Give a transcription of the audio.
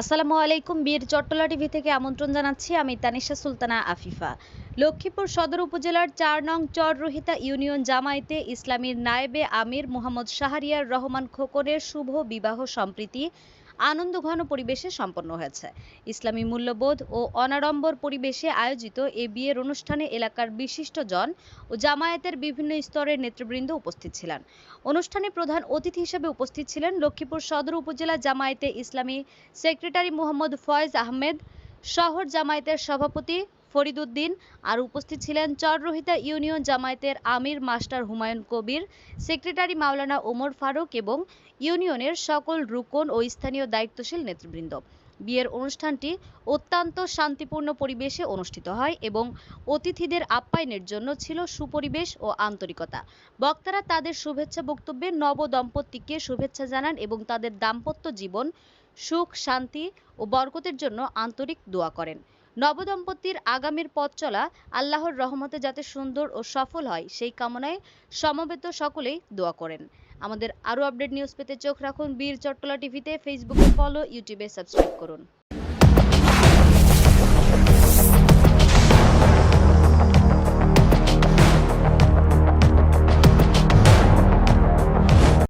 আসসালামু আলাইকুম, বীর চট্টলা টিভি থেকে আমন্ত্রণ জানাচ্ছি আমি তানিশা সুলতানা আফিফা। লক্ষ্মীপুর সদর উপজেলার চার নং চর রোহিতা ইউনিয়ন জামায়াতে ইসলামীর নায়েবে আমির মোহাম্মদ শাহরিয়ার রহমান খোকনের শুভ বিবাহ সম্প্রীতি আনন্দঘন পরিবেশে সম্পন্ন হয়েছে। ইসলামী মূল্যবোধ ও অনাড়ম্বর পরিবেশে আয়োজিত এ বিয়ের অনুষ্ঠানে এলাকার বিশিষ্ট জন ও জামায়াতের বিভিন্ন স্তরের নেতৃবৃন্দ উপস্থিত ছিলেন। অনুষ্ঠানে প্রধান অতিথি হিসেবে উপস্থিত ছিলেন লক্ষ্মীপুর সদর উপজেলা জামায়াতে ইসলামী সেক্রেটারি মোহাম্মদ ফয়েজ আহমেদ, শহর জামায়াতের সভাপতি ফরিদ উদ্দিন আর উপস্থিত ছিলেন চররোহিতা ইউনিয়ন জামায়াতের আমির মাস্টার হুমায়ুন কবির, সেক্রেটারি মাওলানা ওমর ফারুক এবং ইউনিয়নের সকল রুকন ও স্থানীয় দায়িত্বশীল নেতৃবৃন্দ। বিয়ের অনুষ্ঠানটি অত্যন্ত শান্তিপূর্ণ পরিবেশে অনুষ্ঠিত হয় এবং অতিথিদের আপ্যায়নের জন্য ছিল সুপরিবেশ ও আন্তরিকতা। বক্তারা তাদের শুভেচ্ছা বক্তব্যে নব দম্পতিকে শুভেচ্ছা জানান এবং তাদের দাম্পত্য জীবন সুখ, শান্তি ও বরকতের জন্য আন্তরিক দোয়া করেন। নবদম্পতির আগামীর পথ চলা আল্লাহর রহমতে যাতে সুন্দর ও সফল হয়, সেই কামনায় সমবেত সকলেই দোয়া করেন। আমাদের আরও আপডেট নিউজ পেতে চোখ রাখুন বীর চট্টলা টিভিতে ফেসবুকে ফলো ইউটিউবে সাবস্ক্রাইব করুন।